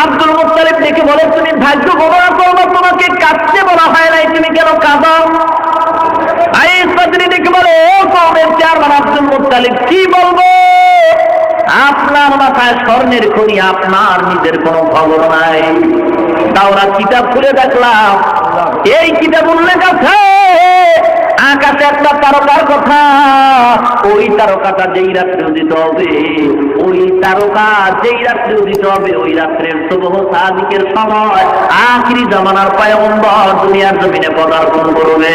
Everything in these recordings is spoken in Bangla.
আব্দুল মুক্তালিব দেখে বলে, তুমি ভাগ্য করব তোমাকে কাঁদতে বলা হয় নাই, তুমি কেন কাঁদো? আইস দেখে বলে, ও কমের চেয়ারম্যান আব্দুল মুক্তালিব কি বলব? আপনার মাথায় স্বর্ণের খনি, আপনার নিজের কোনো খবর নাই। তাওরা কিতাব খুলে দেখলাম, এই কিতাব উল্লেখ আছে। আকাশে একটা তারকার কথা। ওই তারকাটা যেই রাত্রে উদিত হবে, ওই তারকা যেই রাত্রে উদিত হবে, ওই রাত্রের সুবহ সাদিকের সময় আখিরি জামানার পায়ম্বর দুনিয়ার জমিনে পদার্পণ করবে।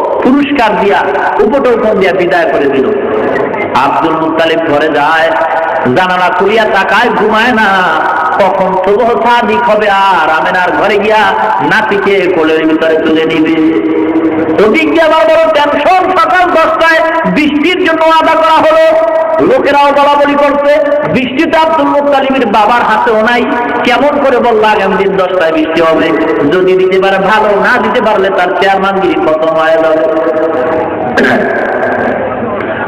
পুরস্কার দিয়া উপটোকন দিয়া বিদায় করে দিল। আব্দুল মুত্তালিব ঘরে যায়, জানালা খুলিয়া তাকায়, ঘুমায় না। কখন শুভ সাদিক হবে, আর আমেনার ঘরে গিয়া নাতিকে কোলের ভিতরে তুলে নিবে। ওদিক আবার টেনশন সকাল দশটায় বৃষ্টির জন্য আদা করা হলো। লোকেরাও বলা বলি করছে আব্দুল বাবার হাতেও নাই। কেমন করে বলল আগামী দিন দশটায় বৃষ্টি হবে? যদি দিতে পারে ভালো, না দিতে পারলে তার চেয়ারম্যানগিরি খতম হয়ে যাবে।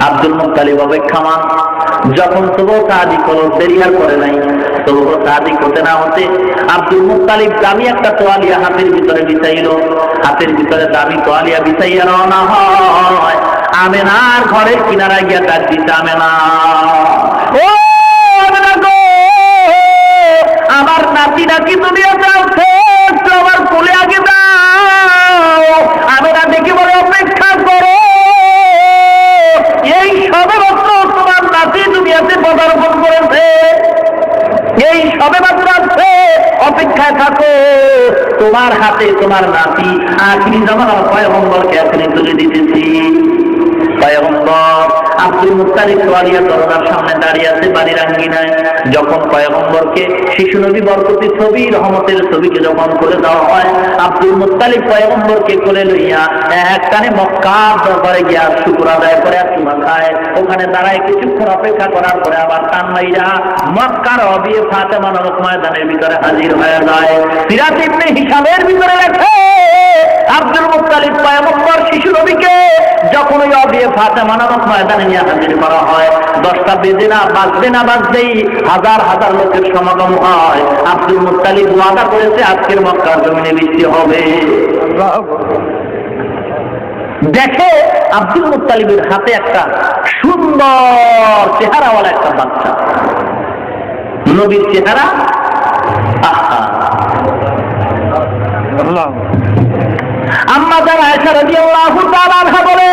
আব্দুল মুক্তালিব অপেক্ষামান, যখন তবু সাহায্য করো দেরি করে নাই সাহায্য হতে না হতে আব্দুল একটা হাতের ভিতরে বিছাইল। হাতের ভিতরে দামি তোয়ালিয়া বিছাইয়া রওনা হয়। আমেনার ঘরের কিনারায় গিয়া ডাক দিতে আমেনা! আমার নাতি নাকি দুনিয়াতে আছে আমার কোলে আগে দাও। আমেনা দেখে বলে, অপেক্ষা করো। এই সবে মাত্র তোমার নাতি দুনিয়াতে পদার্পণ করেছে। এই সবে বাজুর আছে। অপেক্ষায় থাকো। তোমার হাতে তোমার নাতি। আখিরি জামানার পয়গম্বরকে এখনই তুলে দিতেছি পয়গম্বর আব্দুল মুক্তারিক সোয়ালিয়া দরজার সামনে দাঁড়িয়ে আছে বাড়ির আঙ্গিনায়। যখন পয়গম্বরকে শিশু নবী বরকতি ছবি, রহমতের ছবিকে যখন করে দেওয়া হয়, আব্দুল মুক্তালিক পয়গম্বরকে করে লইয়া এক কানে মক্কার দরবারে গিয়া শুকুর আদায় করে আর চুমা খায়। ওখানে দাঁড়ায় কিছুক্ষণ অপেক্ষা করার পরে আবার টান মাইরা মক্কার অবিয়ে ফাতেমা নামক ময়দানের ভিতরে হাজির হয়ে যায়। ইবনে হিসাবের ভিতরে লেখে আব্দুল মুক্তালিব পয়গম্বর শিশু নবীকে। যখন ওই অবিয়ে ফাতেমা নামক ময়দানে নিয়ে হাজির করা হয়, দশটা বেজে না বাজবে না বাজতেই হাজার হাজার লোকের সমাগম হয়। আব্দুল মুক্তালিব ওয়াদা করেছে, আজকের মক্কার জমিনে বৃষ্টি হবে। দেখে আব্দুল মুক্তালিবের হাতে একটা সুন্দর চেহারাওয়ালা একটা বাচ্চা। নবীর চেহারা, আহা। আম্মা যারা আয়সা রাজি আল্লাহ বলে,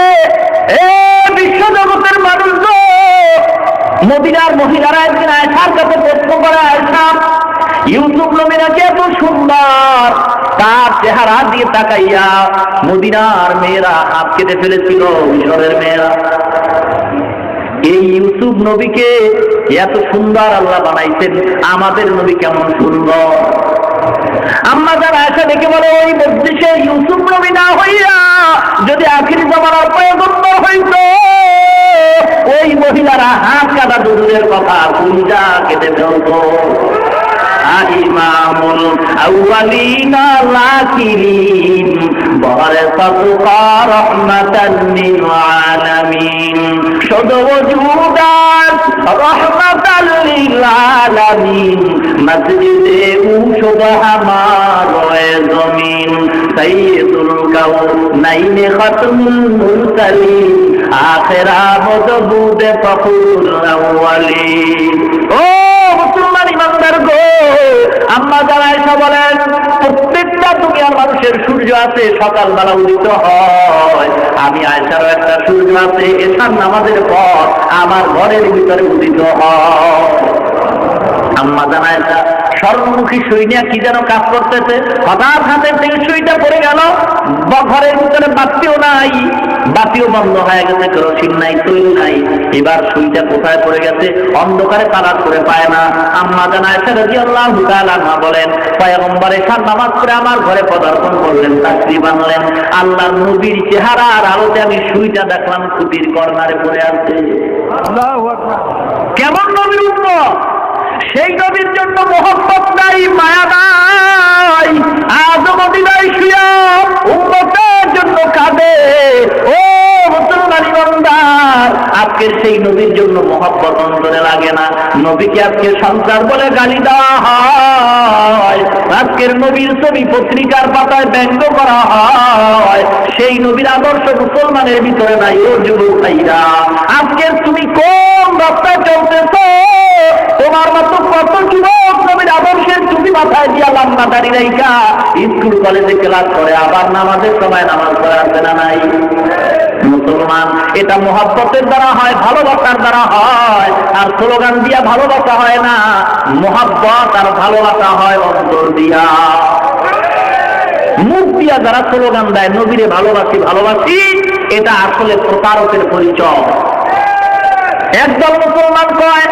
এ বিশ্ব জগতের মানুষ মদিনার মহিলারা একদিন আয়সার কাছে প্রশ্ন করে আয়সা ইউসুফ নবীনাকে এত সুন্দর? তার চেহারা দিয়ে তাকাইয়া মদিনার মেয়েরা হাত কেটে ফেলেছিল মিশরের মেয়েরা। এই ইউসুফ নবীকে এত সুন্দর আল্লাহ বানাইছেন, আমাদের নবী কেমন সুন্দর? আম্মা যারা আশা দেখে বলে, ওই মসজিদে ইউসুফ নবী না হইয়া যদি আখির জমানার পয়গম্বর হইত, ওই মহিলারা হাত কাটা দূরের কথা কুঞ্জা কেটে ফেলত। ইমামুল আউয়ালিনা লাকিরিন বরসাতুকা রাহমাতান লিল আলামিন। ওজুদাত রাহমাতান লিল আলামিন, মসজিদে উশুদ হামার জমিন সৈয়দুল কাউনাইন খতমুল মুরসালিন, আখিরা মজবুদ ফখরুল আউয়ালিন। ও ইমানদার গো। আম্মা যারা এসে বলেন, প্রত্যেকটা দুনিয়ার মানুষের সূর্য আছে, সকালবেলা উদিত হয়। আমি আয়সারও একটা সূর্য আছে এসার নামাজের পর আমার ঘরের ভিতরে উদিত হয়। আম্মা জানা স্বর্ণমুখী সুই নিয়ে কি যেন কাজ করতেছে? হঠাৎ হাতের থেকে সুইটা পড়ে গেল। ঘরের ভিতরে বাতিও নাই। বাতিও বন্ধ হয়ে গেছে কেরোসিন নাই তৈল নাই। এবার সুইটা কোথায় পড়ে গেছে? অন্ধকারে তালাশ করে পায় না। আম্মা জানা এসে রাজি আল্লাহ মা বলেন পয়গম্বর এসার নামাজ করে আমার ঘরে পদার্পণ করলেন চাকরি বানলেন। আল্লাহ নবীর চেহারা আর আলোতে আমি সুইটা দেখলাম খুঁটির কর্নারে পড়ে আছে। কেমন নবীর উন্মত সেই নবীর জন্য মোহব্বত নাই, মায়া নাই। আজও মদিনায় শুয়া উন্মতের জন্য কাঁদে। ও মুসলমান ইমানদার আজকের সেই নবীর জন্য মোহব্বত অন্তরে লাগে না। নবীকে আজকে সন্তান বলে গালি দেওয়া হয়। আজকের নবীর ছবি পত্রিকার পাতায় ব্যঙ্গ করা হয়। সেই নবীর আদর্শ মুসলমানের ভিতরে নাই, ও যুবক ভাইরা। আজকের তুমি কোন রাস্তায় চলতেছ? তোমার মতো কত যুবক নবীর আদর্শের টুপি মাথায় দিয়া লম্বা দাঁড়িয়ে রাইকা স্কুল কলেজে ক্লাস করে, আবার নামাজের সময় নামাজ পড়ে আসে না নাই? মুসলমান, এটা মোহাব্বতের দ্বারা হয়, ভালোবাসার দ্বারা হয়, আর স্লোগান দিয়া ভালোবাসা হয় না। মোহাব্বত আর ভালোবাসা হয় অন্তর দিয়া। মুখ দিয়া যারা স্লোগান দেয়, নবীরে ভালোবাসি ভালোবাসি, এটা আসলে প্রতারকের পরিচয়। একদল মুসলমান কয়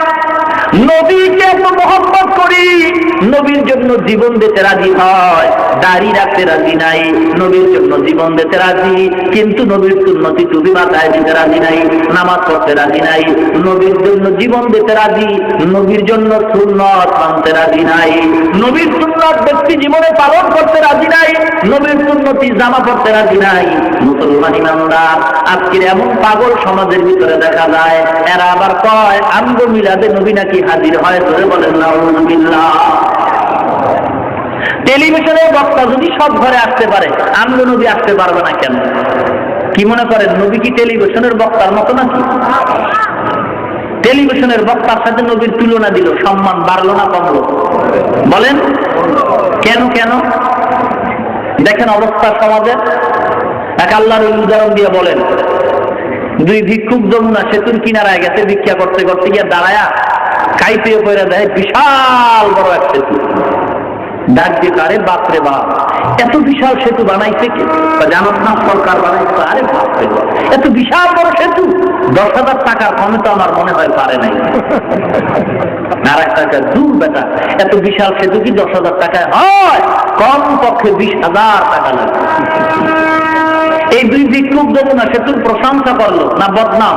নবীকে এত মহব্বত করি। নবীর জন্য জীবন দিতে রাজি হয়। দাড়ি রাখতে রাজি নাই। নবীর জন্য জীবন দিতে রাজি। কিন্তু নবীর সুন্নতি টুপি মাথায় দিতে রাজি নাই। নামাজ পড়তে রাজি নাই। নবীর জন্য জীবন দিতে রাজি। নবীর জন্য সুন্নত মানতে রাজি নাই। নবীর সুন্নত ব্যক্তি জীবনে পালন করতে রাজি নাই, নবীর সুন্নতি জামা পড়তে রাজি নাই। মুসলমান ইমানদার, আজকের এমন পাগল সমাজের ভিতরে দেখা যায়, এরা আবার কয়, আমগো মিলাদে নবী নাকি হাজির হয়, ধরে বলেন নাউজুবিল্লাহ টেলিভিশনের বক্তা যদি সব ঘরে আসতে পারে, আমগো নবী আসতে পারবে না কেন? কি মনে করেন, নবী কি টেলিভিশনের বক্তার মতো নাকি? টেলিভিশনের বক্তার সাথে নবীর তুলনা দিল, সম্মান বাড়লো না কমলো? বলেন, কেন কেন? দেখেন অবস্থা সমাজের। এক আল্লাহর উদাহরণ দিয়ে বলেন, দুই ভিক্ষুক যমুনা সেতুর কিনারায় গেছে ভিক্ষা করতে করতে গিয়ে দাঁড়ায়া কাইপে করে দেয় বিশাল বড় এক সেতু। ডাক দিয়ে আরে বাপরে বাপ, এত বিশাল সেতু বানাইছে কে? জানত না, সরকার বানাইছে, আরে বাপরে বাপ, এত বিশাল বড় সেতু। দশ হাজার টাকার কমে তো আমার মনে হয় পারে নাই। আর একটা টাকা দূর বেটা, এত বিশাল সেতু কি দশ হাজার টাকায় হয়? কম পক্ষে বিশ হাজার টাকা লাগে। এই দুই ভিক্ষুক যমুনা সেতুর প্রশংসা করল, না বদনাম?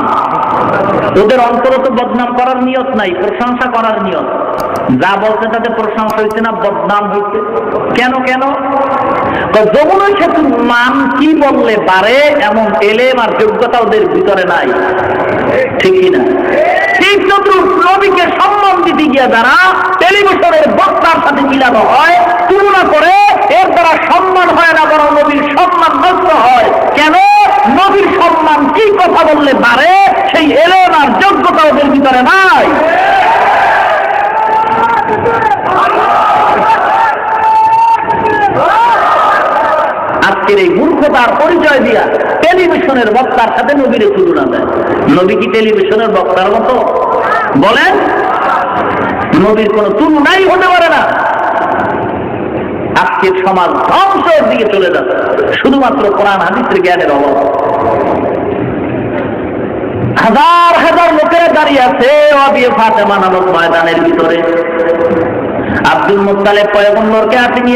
ওদের অন্তর তো বদনাম করার নিয়ত নাই, প্রশংসা করার নিয়ত। যা বলছে তাতে প্রশংসা হয়েছে না বদনাম হয়েছে কেন কেন? যমুনা সেতুর মান কি বললে পারে? এমন এলেম আর যোগ্যতা ওদের ভিতরে নাই। ঠিকই না ঠিক তদ্রুপ নবীকে সম্মান দিতে গিয়ে যারা টেলিভিশনের বক্তার সাথে মিলানো হয়, তুলনা করে এর দ্বারা সম্মান হয় না, বরং নবীর সম্মান নষ্ট হয়। কেন? নবীর সম্মান কি কথা বললে পারে? সেই এলেম আর যোগ্যতা ওদের ভিতরে নাই। আজকের এই মূর্খতার পরিচয় দিয়া টেলিভিশনের বক্তার সাথে নবীরে তুলনা দেয়। নবী কি টেলিভিশনের বক্তার মতো? বলেন, নবীর কোন তুলনাই হতে পারে না। আজকের সমাজ ধ্বংসের দিকে চলে যাচ্ছে। শুধুমাত্র কোরআন হাদিসের জ্ঞানের অভাব। হাজার হাজার লোকেরা দাঁড়িয়ে আছে অবিয়ে ফাতেমা নামক ময়দানের ভিতরে। আব্দুল মুতালেব পয়গম্বরকে আপনি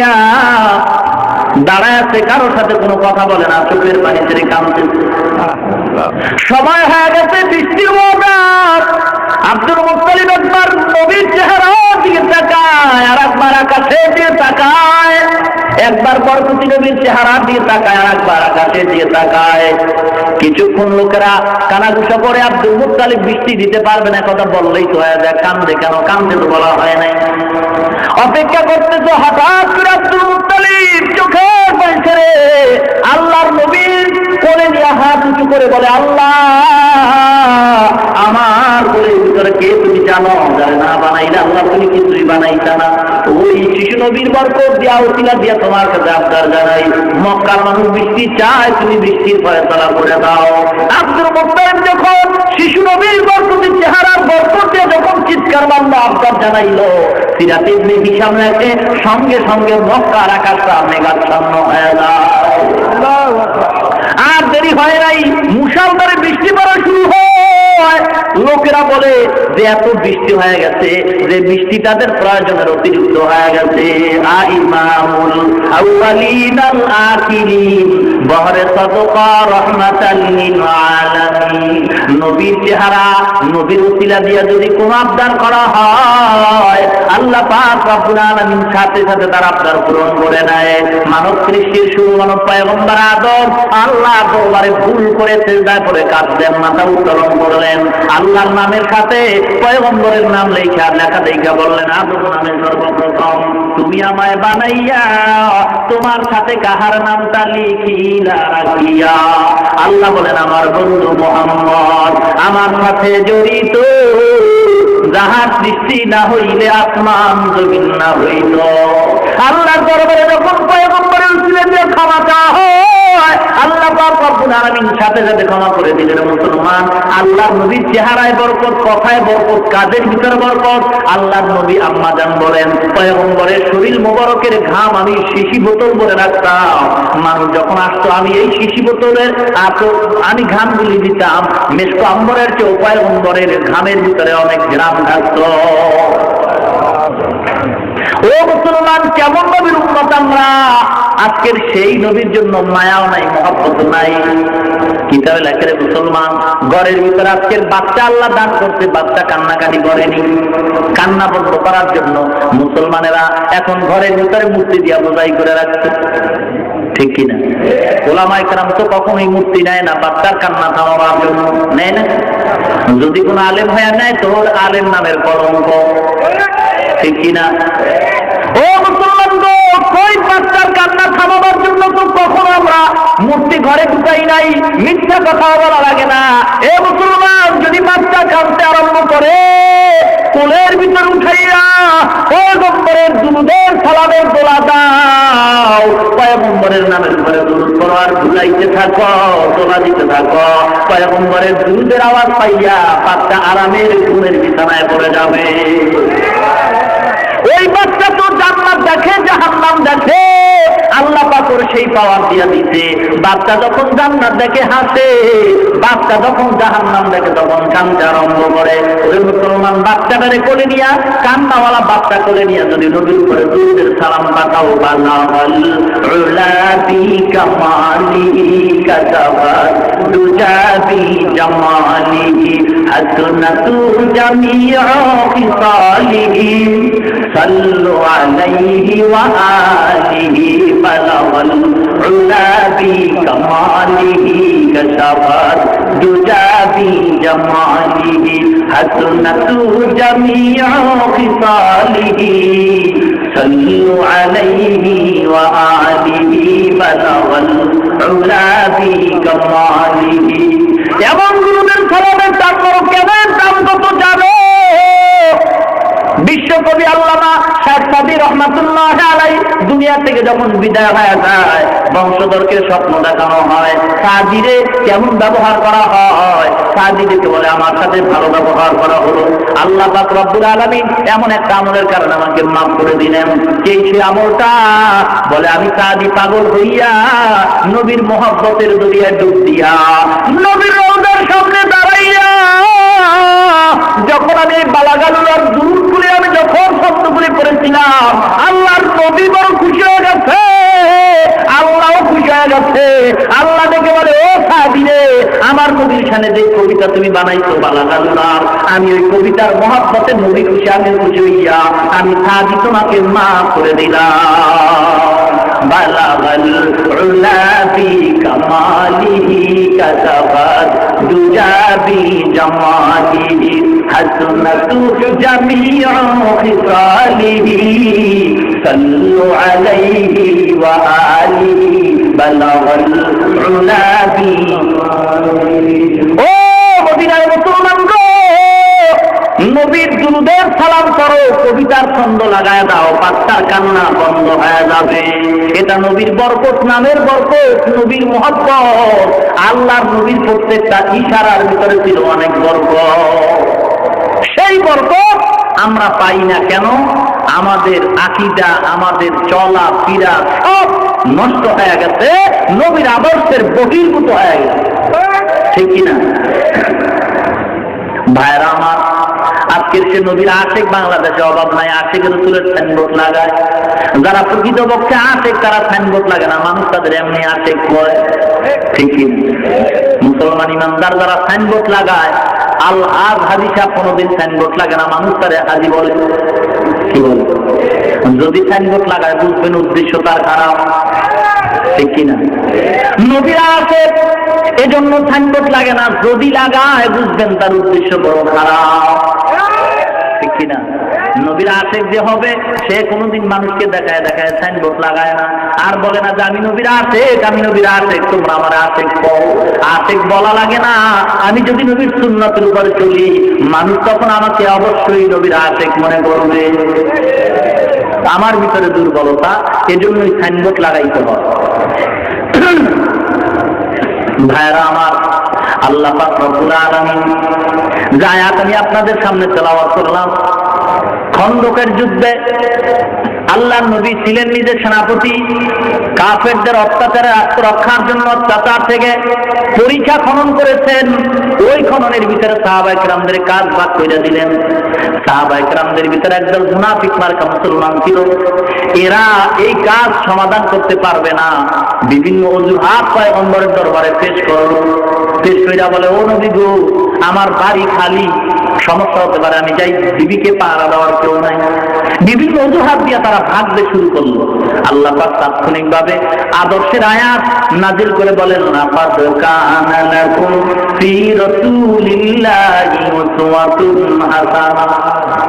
দাঁড়ায় আছে, কারোর সাথে কোনো কথা বলে না, চোখের পানি ছেড়ে কামছে সময় হয়ে গেছে বৃষ্টির মৌকাত আব্দুল মুতালিব একবার নবীর চেহারা দিকে তাকায়, আর একবার আকাশে দিয়ে তাকায়। একবার বরকতি নবীর চেহারা দিয়ে তাকায়, আর একবার আকাশে দিয়ে তাকায়। কিছুক্ষণ লোকেরা কানাঘুষা করে আব্দুল মুতালিব বৃষ্টি দিতে পারবে না, কথা বললেই তো হয়ে যায়, কান্দে কেন? কান্দে তো বলা হয় নাই। অপেক্ষা করতেছে হঠাৎ করে আব্দুল চোখের পানি ছেড়ে আল্লাহর নবীর করে নিয়ে হাত উঁচু করে বলে আল্লাহ! আমার ভিতরে কে তুমি জানো? না বানাইলে আল্লাহ তুমি কিছুই বানাইতা না। ওই শিশু নবীর বরকত দিয়া দিয়া তোমার কাছে আবদার জানাই। মক্কার মানুষ বৃষ্টি চায়, তুমি বৃষ্টির করে দাও। আব্দুল যখন শিশু নবীর বরকতের চেহারার বরকত দিয়ে যখন চিৎকার আবদার জানাইলো, সিরাতে হিসাম লেখে সঙ্গে সঙ্গে মক্কার আকাশটা মেঘাচ্ছন্ন হয়ে যায়। আর দেরি হয় নাই, মুসালধারে বৃষ্টি পড়া লোকেরা বলে যে এত বৃষ্টি হয়ে গেছে, যে বৃষ্টি তাদের প্রয়োজনের অতিরিক্ত হয়ে গেছে। নবীর চেহারা, নবীর যদি কোন আবদার করা হয়, আল্লাহ পাক সাথে সাথে তার আবদার পূরণ করে নেয় মানব সৃষ্টির শুরু, মানব আদম আল্লাহ ভুল করে সেজদায় পড়ে কাঁদলেন, মাথা উত্তোলন করলেন। আল্লাহর নামের সাথে পয়গম্বরের নাম লেখা লেখা দেখা বললেন, আদম নামে সর্বপ্রথম তুমি আমায় বানাইয়া, তোমার সাথে কাহার নামটা লিখিলা রাখিয়া। আল্লাহ বলেন, আমার বন্ধু মোহাম্মদ, আমার সাথে জড়িত, যাহার সৃষ্টি না হইলে আসমান জমিন না হইল আল্লাহ দরবারে যখন পয়গম্বরের উচিলে দিয়ে ক্ষমা চাওয়া হয়, আল্লাহ রব্বুল সাথে সাথে ক্ষমা করে দিলেন। মুসলমান আল্লাহ নবীর চেহারায় বরকত, কথায় বরকত, কাজের ভিতরে বরকত আল্লাহ নবী আম্মা জান বলেন, পয়গম্বরের শরীর মোবারকের ঘাম আমি শিশি বোতল বলে রাখতাম। মানুষ যখন আসতো, আমি এই শিশি বোতলের আতো আমি ঘামগুলি দিতাম। মেসকো আম্বরের চেয়ে পয়গম্বরের ঘামের ভিতরে অনেক গ্রাম থাকতো। ও মুসলমান, কেমন নবীর উন্মত আমরা? আজকের সেই নবীর জন্য মায়াও নাই মহাপত নাই। কিতাবে লেখে মুসলমান? ঘরের ভিতরে আজকের বাচ্চা আল্লাহ দান করছে, বাচ্চা কান্নাকাটি করেনি। কান্না বন্ধ করার জন্য মুসলমানেরা এখন ঘরের ভিতরে মূর্তি দিয়া বোঝাই করে রাখছে। ঠিক কিনা? ওলামাই কারাম তো কখনোই মূর্তি নেয় না বাচ্চার কান্না থামাবার জন্য নেয় না। যদি কোনো আলেম হয়ে নেয়, তো আলেম নামের কলঙ্ক। ঠিক কিনা? ও কই বাচ্চার কান্না থামাবার জন্য তো কখনো আমরা মূর্তি ঘরে ঢুকাই নাই। মিথ্যা কথা বলা লাগে না। এ মুসলমান, যদি বাচ্চা কাঁদতে আরম্ভ করে, কোলের ভিতর উঠাইয়া পয়গম্বরের দুধের সালামের দোলা দাও। পয়গম্বরের নামের উপরে দুধ করো আর ভুলাইতে থাকো তোলা দিতে থাকো। পয়গম্বরের দুধের আওয়াজ পাইয়া বাচ্চা আরামের ঘুমের বিছানায় পড়ে যাবে। ওই বাচ্চা জাহান্নাম দেখে আল্লাহ পাকর সেই পাওয়ার দিয়া দিতে বাচ্চা যখন জান্নার দেখে হাসে, বাচ্চা যখন জাহান্নাম দেখে তখন কান্দতে আরম্ভ করে। ওই মুসলমান বাচ্চাটারে কোলে নিয়া, কান্নাওয়ালা বাচ্চা কোলে নিয়া যদি নবীর করে দুধের সালাম পাঠাও বালাল উলাবি কামালি কাতাবা জামালি সাল্লু আলাইহি ওয়া আলিহি। بلغ العلا بكماله كشفت دجى بجماله حسنت جميع خصاله صلوا عليه وآله بلغ العلا بكماله এমন গুরুদের ফলনের বিশ্বকবি আল্লামা শেখ সাদি রহমাতুল্লাহ দুনিয়া থেকে যখন বিদায় হয়ে যায়, বংশধরকে স্বপ্ন দেখানো হয়, সাদিরে কেমন ব্যবহার করা হয়? সাদিকে বলে, আমার সাথে ভালো ব্যবহার করা হলো। আল্লাহ পাক রব্বুল আলামিন এমন একটা আমলের কারণে আমাকে মাফ করে দিলেন। সেই সে আমলটা বলে, আমি সাদি পাগল হইয়া নবীর মহব্বতের দরিয়া ডুব দিয়া, নবীর রওজার সামনে দাঁড়াইয়া, যখন আমি এই বালাগালুর দূর খুলে আমি যখন শব্দগুলি করেছিলাম আল্লাহর নবী বড় খুশি হয়ে গেছে আল্লাহও খুশি হয়ে গেছে আল্লাহ দেখে বলে ও সাদিরে আমার নবীর সামনে যে কবিতা তুমি বানাইছো বালাগালুরার আমি ওই কবিতার মহাব্বতে নবী খুশি আমি খুশি হইয়া আমি সাদি তোমাকে মা করে দিলাম بلغ العلا في كماله كسبت دجى بجماله حسنت جميع خصاله صلوا عليه وآله بلغ العلا في ও মদিনার মুসলমান গো নবীর দুরুদের সালাম করো কবিতার ছন্দ লাগায় দাও বাচ্চার কান্না বন্ধ হয়ে যাবে এটা নবীর বরকত নামের বরকত নবীর মহব্বত আল্লাহর নবীর প্রত্যেকটা ইশারার ভিতরে ছিল অনেক বরকত সেই বরকত আমরা পাই না কেন? আমাদের আকিদা, আমাদের চলা, ফিরা সব নষ্ট হয়ে গেছে, নবীর আদর্শের বহির্ভূত হয়ে গেছে। ঠিক কিনা? ভাইরা আমার, আজকের সে নবীর আশেক বাংলাদেশে অভাব নাই আশেকের রসুলের সাইনবোর্ড লাগায়। যারা প্রকৃত পক্ষে আশেক, তারা সাইনবোর্ড লাগে না, মানুষ তাদের এমনি আশেক হয় ঠিক? মুসলমান ইমানদার যারা সাইনবোর্ড লাগায় আল আজ হাদিসা কোনোদিন সাইনবোর্ড লাগে না, মানুষ তারে হাজি বলে। কি বলে? যদি সাইনবোর্ড লাগায়, বুঝবেন উদ্দেশ্য তার খারাপ। ঠিক কিনা? নবীরা আছে, এজন্য সাইনবোর্ড লাগে না। যদি লাগায়, বুঝবেন তার উদ্দেশ্য বড় খারাপ। ঠিক কিনা? নবীর আশেক যে হবে, সে কোনোদিন মানুষকে দেখায় দেখায় সাইনবোর্ড লাগায় না। আর বলে না যে, আমি নবীর আশেক, আমি নবীর আশেক, তোমরা আমার আশেক কও আশেক বলা লাগে না, আমি যদি নবীর সুন্নতের উপরে চলি, মানুষ তখন আমাকে অবশ্যই নবীর আশেক মনে করবে। আমার ভিতরে দুর্বলতা, এজন্যই সাইনবোর্ড লাগাইতে হয়। ভাইরা আমার, আল্লাহ পাক রব্বুল আলামিন, যা আমি আপনাদের সামনে তেলাওয়াত করলাম খন্দকের যুদ্ধে আল্লাহ নবী ছিলেন নিজের সেনাপতি। কাফেরদের অত্যাচারে আত্মরক্ষার জন্য অত্যাচার থেকে পরীক্ষা খনন করেছেন। ওই খননের ভিতরে সাহাবাই রামদের কাজ ভাগ করে দিলেন। সাহাবাই রামদের ভিতরে একদল মুনাফিক মার্কা মুসলমান ছিল। এরা এই কাজ সমাধান করতে পারবে না। বিভিন্ন অজুহাত পয়গম্বরের দরবারে পেশ করল পেশ কইরা বলে, ও নবী গো, আমার বাড়ি খালি। সমস্যা হতে পারে, আমি যাই, বিবিকে পাহারা দেওয়ার কেউ নাই। বিভিন্ন অজুহাত দিয়ে তারা ভাগতে শুরু করল। আল্লাহ পাক তাৎক্ষণিকভাবে আদর্শের আয়াত নাজিল করে বলেন না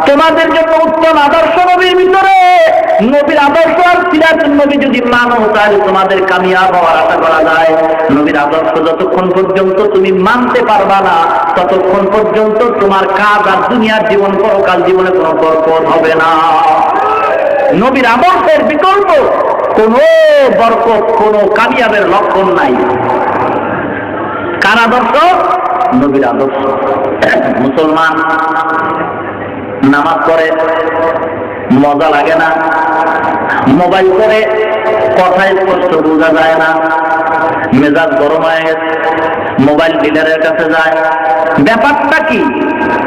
তোমাদের জন্য উত্তম আদর্শ নবীর ভিতরে নবীর আদর্শ আর সিরাতুন নবী যদি মানো তাহলে তোমাদের কামিয়াব হওয়ার আশা করা যায়। নবীর আদর্শ যতক্ষণ পর্যন্ত তুমি মানতে পারবা না, ততক্ষণ পর্যন্ত তোমার কাজ আর দুনিয়ার জীবন পরকাল জীবনে কোনো বরকত হবে না। নবীর আদর্শের বিকল্প, কোন বরকত, কোন কামিয়াবের লক্ষণ নাই। কার আদর্শ? নবীর আদর্শ। মুসলমান নামাজ পড়ে মজা লাগে না। মোবাইল করে কথা স্পষ্ট বোঝা যায় না। মেজাজ গরম মোবাইল ডিলারের কাছে যায়। ব্যাপারটা কি?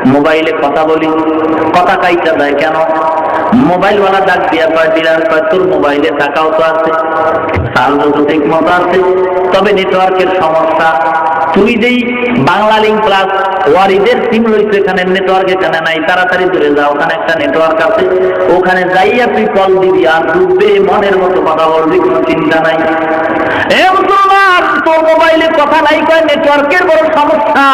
মোবাইলে কথা বলি। কথা কাইটা যায় কেন? মোবাইলওয়ালা ডাক দিয়া কয়, ডিলার কয়, তোর মোবাইলে টাকাও তো আছে। চার্জও তো ঠিক মতো আছে। তবে নেটওয়ার্কের সমস্যা। তুই যেই বাংলা লিঙ্ক প্লাস ওয়ারিদের সিম রয়েছে এখানে নেটওয়ার্ক এখানে নাই, তাড়াতাড়ি ধরে যা, ওখানে একটা নেটওয়ার্ক আছে। ওখানে যাইয়া তুই কল দিবি আর ডুববে মনের মতো কথা বলবি, কোনো চিন্তা নাই। এ তোর মোবাইলে কথা নাই কয় নেটওয়ার্কের বড় সমস্যা।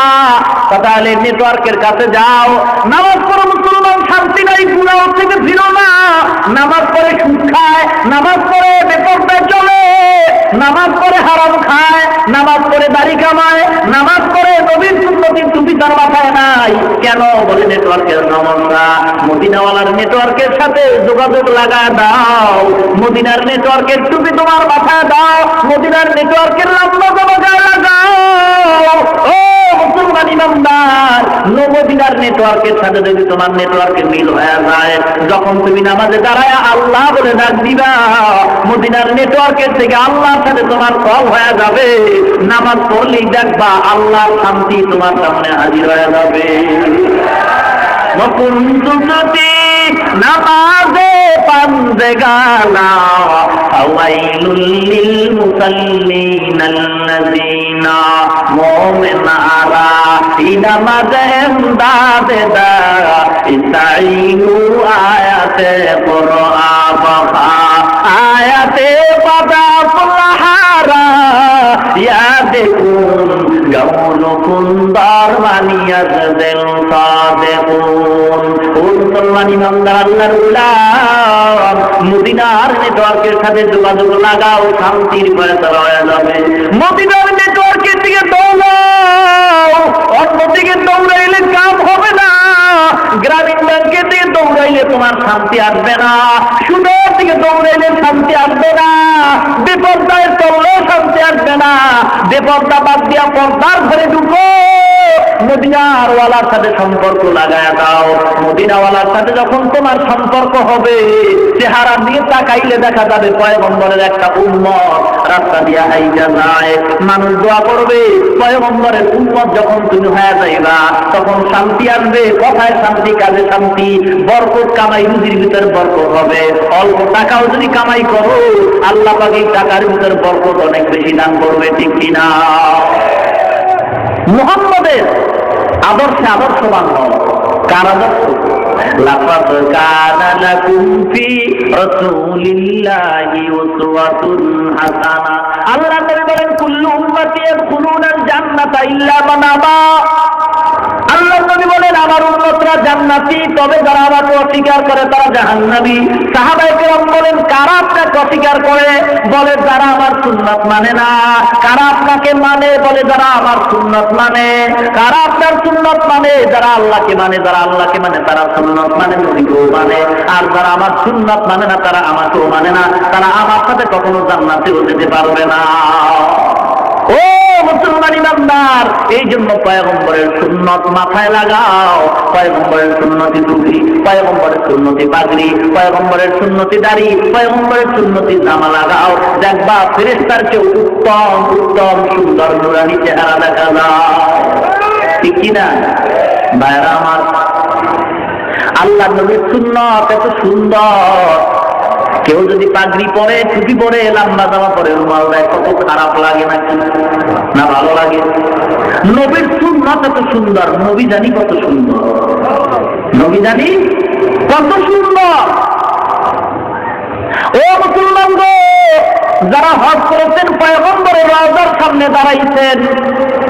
তাহলে নেটওয়ার্কের কাছে যাও। নামাজ পড়ো মুসলমান শান্তি নাই গুণাও থেকে ফিরো না। নামাজ পড়ে সুদ খায়, নামাজ পড়ে বেপরদায় চলে। নামাজ পড়ে হারাম খায়, নামাজ পড়ে দাড়ি কামায়। নামাজ পড়ে নবীর সুন্নতির টুপি তার মাথায় নাই। কেন? বলে নেটওয়ার্কের সমস্যা। মদিনাওয়ালার নেটওয়ার্কের সাথে যোগাযোগ লাগা দাও। মদিনার নেটওয়ার্কের টুপি তোমার মাথায় দাও। মদিনার নেটওয়ার্কের লম্বা তোমাকে লাগাও। ও মুসলমান ইমামদার নবদিনার নেটওয়ার্কের সাথে যদি তোমার নেটওয়ার্কের মিল হয়ে যায়, যখন তুমি নামাজে দাঁড়ায় আল্লাহ বলে ডাক দিবা, মদিনার নেটওয়ার্কের থেকে আল্লাহর সাথে তোমার কল হয়ে যাবে। নামাজ পড়লেই দেখবা আল্লাহর শান্তি তোমার সামনে হাজির হয়ে যাবে। وكنت تطيع نقاب بندگانا فويل للمصلين الذين مؤمن على إذا مدهم داد دا استعينوا على আয়াতে কোরআ আয়াতে বাবা ফুলাহারা দেখুন গমন কুন্দার বানিয়া দেন তা দেখুন মদিনার নেটওয়ার্কের সাথে যোগাযোগ লাগাও, শান্তির যাবে। মদিনার নেটওয়ার্কের দিকে দৌড়াও দৌড়াইলে কাম হবে গ্রামীণ ব্যাংকের দিকে দৌড়াইলে তোমার শান্তি আসবে না। সুদের দিকে দৌড়াইলে শান্তি আসবে না। বিপদায় চললেও শান্তি আসবে না। বিপদটা বাদ দিয়া পর্দার ঘরে ঢুকো। মদিনার ওয়ালার সাথে সম্পর্ক লাগায় দাও। মদিনাওয়ালার সাথে যখন তোমার সম্পর্ক হবে, চেহারা দিয়ে তাকাইলে দেখা যাবে পয়গম্বরের একটা উন্মত রাস্তা দিয়া আইজা যায়। মানুষ দোয়া করবে, পয়গম্বরের উন্মত যখন তুমি হয়ে যাইবা, তখন শান্তি আসবে কথায় শান্তি, কাজে শান্তি, বরকত কামাই রুজির ভিতরে বরকত হবে। অল্প টাকাও যদি কামাই করো, আল্লাহ পাকে টাকার ভিতরে বরকত অনেক বেশি দান করবে, ঠিক কিনা? মুহাম্মদের আদর্শে আদর্শবান হও। কার আদর্শ? লাফাদ কানা লাকুম ফি রাসূলিল্লাহি উসওয়াতুন হাসানা। আল্লাহ নবী বলেন, কুল্লু উম্মতি ইয়াদখুলুনাল জান্নাতা ইল্লা মান আবা। আমার উম্মতরা জান্নাতি, তবে যারা আমাকে অস্বীকার করে তারা জাহান্নাবী সাহাবায়ে কেরাম বলেন, কারা আপনাকে অস্বীকার করে? বলে, যারা আমার সুন্নাত মানে না। কারা আপনাকে মানে? বলে, যারা আমার সুন্নাত মানে। কারা আপনার সুন্নাত মানে? যারা আল্লাহকে মানে যারা আল্লাহকে মানে তারা সুন্নাত মানে নবীকেও মানে। আর যারা আমার সুন্নাত মানে না, তারা আমাকেও মানে না। তারা আমার সাথে কখনো জান্নাতেও যেতে পারবে না। ও মুসলমান ইমানদার। এই জন্য পয়গম্বরের সুন্নত মাথায় লাগাও। পয়গম্বরের সুন্নতি পয়গম্বরের সুন্নতি পাগড়ি, পয়গম্বরের সুন্নতি দাড়ি, পয়গম্বরের সুন্নতি জামা লাগাও। দেখবা ফেরেস্তার উত্তম উত্তম, সুন্দর নুরানি চেহারা দেখা যায়। ঠিক কিনা ভাইরা আমার আল্লাহ নবীর সুন্নত এত সুন্দর। কেউ যদি পাগড়ি পরে টুপি পরে লাম্বা জামা পরে রুমাল দেয়, কত খারাপ লাগে নাকি? না ভালো লাগে? নবীর সুন্নত এত সুন্দর, নবী জানি কত সুন্দর। নবী জানি কত সুন্দর। ও মুসলমান যারা হজ করেছেন, পয়গম্বরের রাজার সামনে দাঁড়াইছেন,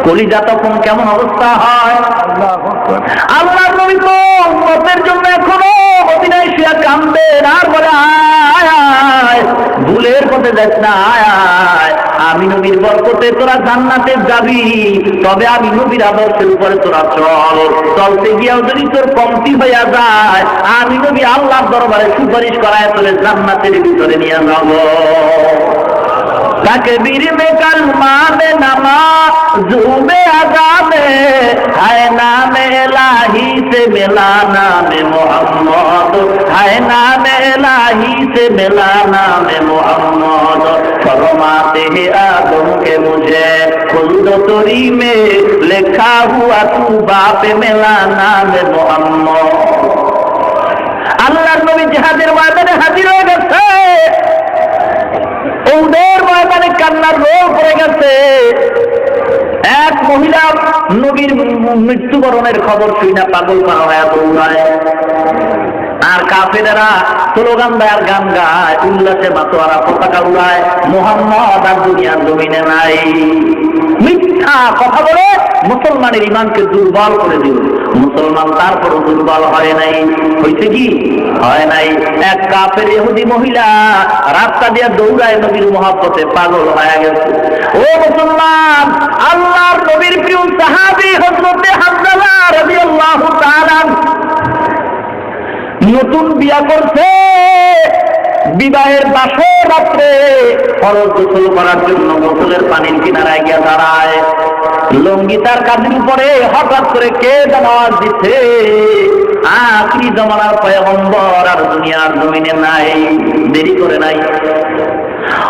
কলিজা তখন কেমন অবস্থা হয়? আল্লাহ নবী জন্য এখনও মদিনায় শুয়া কামবেন আর বলে, আয় ভুলের পথে দেখ না আয়। আমি নবীর বরকতে তোরা জান্নাতে যাবি। তবে আমি নবীর আদর্শের উপরে তোরা চল। চলতে গিয়েও যদি তোর কমতি হইয়া যায়, আমি নবী আল্লাহর দরবারে সুপারিশ করায় তোরে জান্নাতের ভিতরে নিয়ে যাব। तकबीर में कलमा में नमा जूबे अदा में है नाम इलाही से मिला नाम मोहम्मद है नाम इलाही से मिला नाम मोहम्मद फरमाते हैं आदम के मुझे खुद तोरी में लिखा हुआ तू बाप मिला नाम मोहम्मद আল্লাহর নবী জিহাদের ময়দানে হাজির হয়ে গেছে ওদের ময়দানে কান্নার রোল পড়ে গেছে। এক মহিলা নবীর মৃত্যুবরণের খবর শুই না, পাগল পারা হয়ে দৌড়ায় আর কাফেরেরা স্লোগান দেয় আর গান গায়, উল্লাসে মাতোয়ারা পতাকা উড়ায়, মোহাম্মদ আর দুনিয়ার জমিনে নাই। মিথ্যা কথা বলে মুসলমানের ইমানকে দুর্বল করে দিল। মুসলমান তারপরও দুর্বল হয় নাই। হয়েছে কি? হয় নাই। এক কাপের এহুদি মহিলা রাস্তা দিয়ে দৌড়ায় নবীর মহাব্বতে পাগল হয়ে গেছে। ও মুসলমান, আল্লাহর নবীর প্রিয় সাহাবি হজরতে হামদালা রাদিয়াল্লাহু তাআলা নতুন বিয়া করছে। বিবাহের বাসে রাত্রে ফরজ গোসল করার জন্য গোসলের পানির কিনারায় গিয়ে দাঁড়ায়। লঙ্গি তার কাজের উপরে হঠাৎ করে কে জামাজ দিচ্ছে? আখরি জমানার পয়গম্বর আর দুনিয়ার জমিনে নাই, দেরি করে নাই।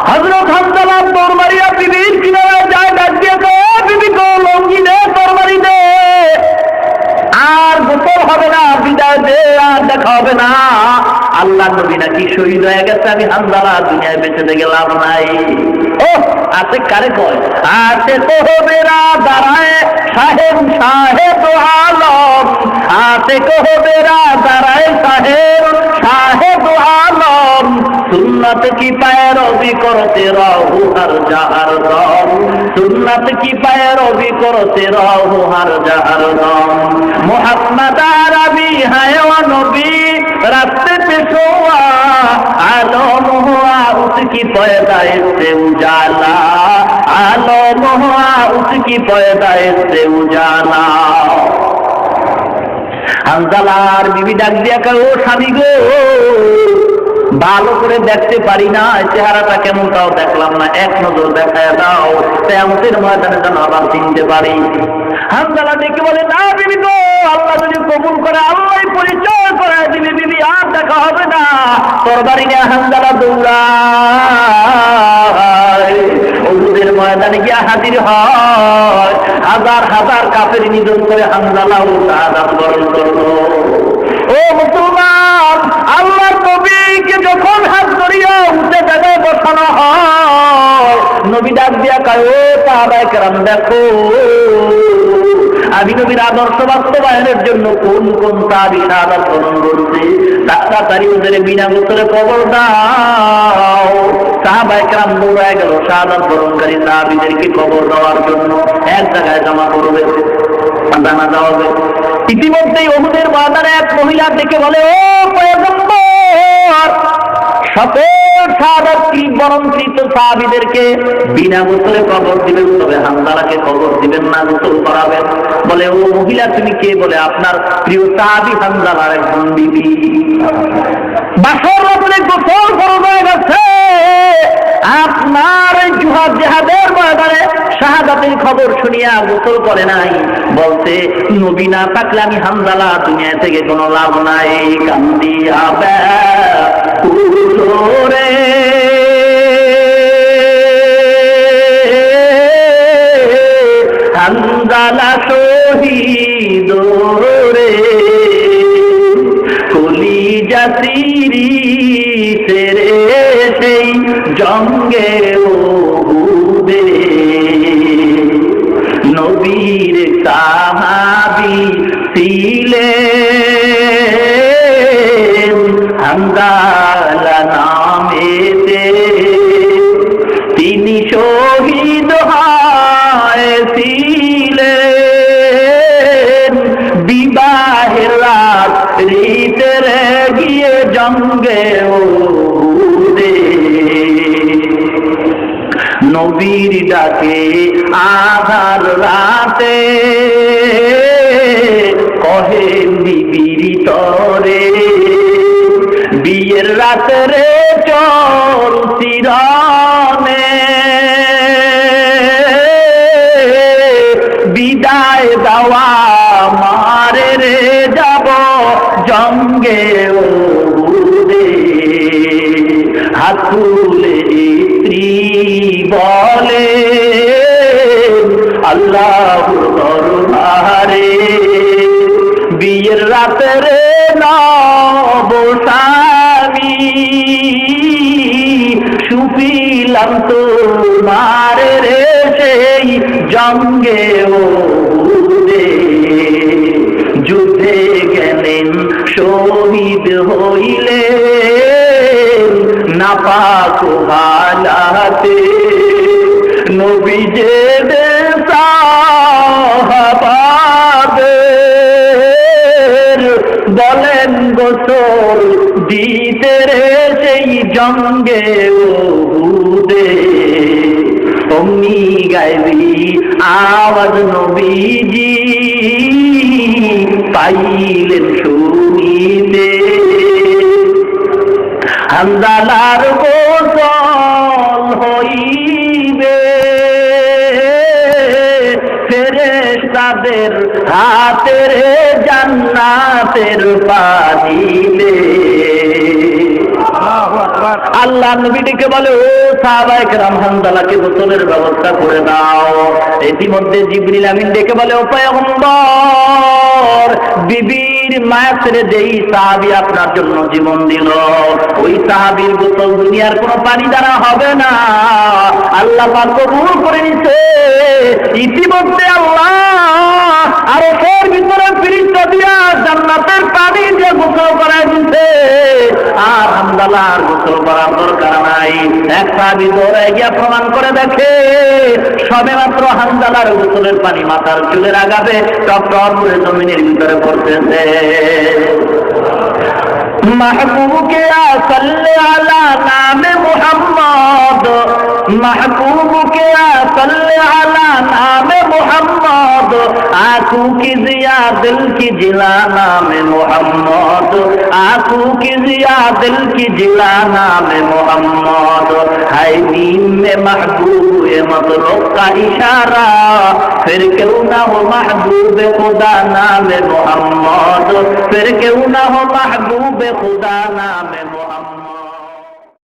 হজরত হামদালা তোর মারিয়া বিবির কিনারায় যায় ডাক দিয়ে বিবি গো, লঙ্গি দে তোর দে। আর গোসল হবে না, বিদায় দে, আর দেখা হবে না। আল্লাহ নবী নাকি শহীদ হয়ে গেছে, আমি হামদালা দুনিয়ায় বেঁচে থেকে লাভ নাই। ও আছে কারে কয়? আছে কোহবেরা দাঁড়ায়, সাহেব সাহেব আলম। আছে কোহবেরা দাঁড়ায়, সাহেব সাহেব আলম। দম সুন্নত কি পায়রবি করতে রহু হার জাহার দম সুন্নত কি পায়রবি করতে রহু হার জাহার দম মোহাম্মদ আরবি হায় নবী রাস্তে পেশোয়া আলম হুয়া উসকি পয়দায় সে উজালা? আলম হুয়া উসকি পয়দায় সে উজালা? হানজালার বিবি ডাক দিয়া ও স্বামী গো ভালো করে দেখতে পারি না, চেহারাটা কেমন তাও দেখলাম না। এক নজর দেখায় দাও তেমতের ময়দানে যেন আবার চিনতে পারি। হামদালা ডেকে বলে, না বিবি গো, আল্লাহ যদি কবুল করে আল্লাহ পরিচয় করে দিবি বিবি, আর দেখা হবে না। তোর বাড়ি নিয়ে হামদালা ওদের ময়দানে গিয়া হাজির হয়। হাজার হাজার কাপের নিধন করে হামদালা ও শাহাদাত বরণ করল। ও মুসলমান, আল্লাহ নবীকে যখন হাত ধরিয়া উঠে জায়গায় বসানো হয়, নবী ডাক দিয়া কয়, ও সাহাবায়ে কেরাম, দেখো, আমি নবীর আদর্শ বাস্তবায়নের জন্য কোন কোন তাবি সাহাবাত গ্রহণ করছে? তাড়াতাড়ি ওদের বিনা গোসলে কবর দাও। সাহাবায়ে কেরাম দৌড়ায় গেল, শাহাদাত গ্রহণকারী সাহাবিদেরকে কবর দেওয়ার জন্য এক জায়গায় জমা করবে জানা দেওয়া ইতিমধ্যেই অহুদের বাজারে এক মহিলা দেখে বলে ও সকল সাহাবাৎকৃত বরণকৃত সাহাবিদেরকে বিনা গোসলে কবর দিবেন, তবে হামদালাকে কবর দিবেন না, গোসল করাবেন? বলে, ও মহিলা, তুমি কে? বলে, আপনার প্রিয় সাহাবি হামদালার একজন বাসর রাত্রে গোসল হয়ে গেছে। আপনার জুহাদ জেহাদের ময়দানে শাহাদাতের খবর শুনিয়া গোসল করে নাই। বলতে নবী না থাকলে আমি হামদালা দুনিয়া থেকে কোনো লাভ নাই। কান্দি কান্দিয়া রে হামদালা শহীদ রে কলি জাতিরি সেরে সেই জঙ্গে ওহুদে রাতে কহেন বিবির তরে বিয়ের রাতে রে চল চিরনে বিদায় দেওয়া মারে রে যাব জঙ্গে ওরে হাত তুলে স্ত্রী বলে। আল্লাহ দরবারে। বিয়ের রাতে রে নবসামি সুপিলাম তো মারে রে সেই জঙ্গে ও যুদ্ধে গেলেন শহীদ হইলে, নাপাক হালাতে। নবী যে সাহাবাদের দিতে রে সেই জঙ্গে উহুদে। অমনি গাইবি আওয়াজ নবীজি পাইলেন শুনিতে। হান্দালার গোসল ফেরেশতাদের হাতের জান্নাতের পানিলে আল্লাহ নবীটিকে বলে ও সাহাবায়ে কেরাম হামদালাকে গোসলের ব্যবস্থা করে দাও। ইতিমধ্যে জিবরিল আমিন ডেকে বলে ও পয়গম্বর বিবির মায়া ছেড়ে যেই সাহাবি আপনার জন্য জীবন দিল ওই সাহাবির গোসল দুনিয়ার কোনো পানি দ্বারা হবে না। আল্লাহ পাক কবুল করে নিছে। ইতিমধ্যে আল্লাহ আর ওপর ভিতরে ফিরিজটা দিয়া জান্নাতের পানি দিয়ে গোসল করাই দিতে আর আমদালা আর গোসল করার দরকার নাই। একটা ভিতরে গিয়া প্রমাণ করে দেখে, সবে মাত্র হামদালার গোসলের পানি মাথার চুলে লাগাবে টপ করে জমিনের ভিতরে পড়তেছে। মাহবুবকে আসলে আলা নামে মোহাম্মদ। محبوب کیا صل علی نام محمد آنکھوں کی ضیا دل کی جلا نام محمد آنکھوں کی ضیا دل کی جلا نام محمد ہے نیم میں محبوب مطلوب کا اشارہ پھر کیوں نہ ہو محبوب خدا نام محمد پھر کیوں نہ ہو محبوب خدا نام محمد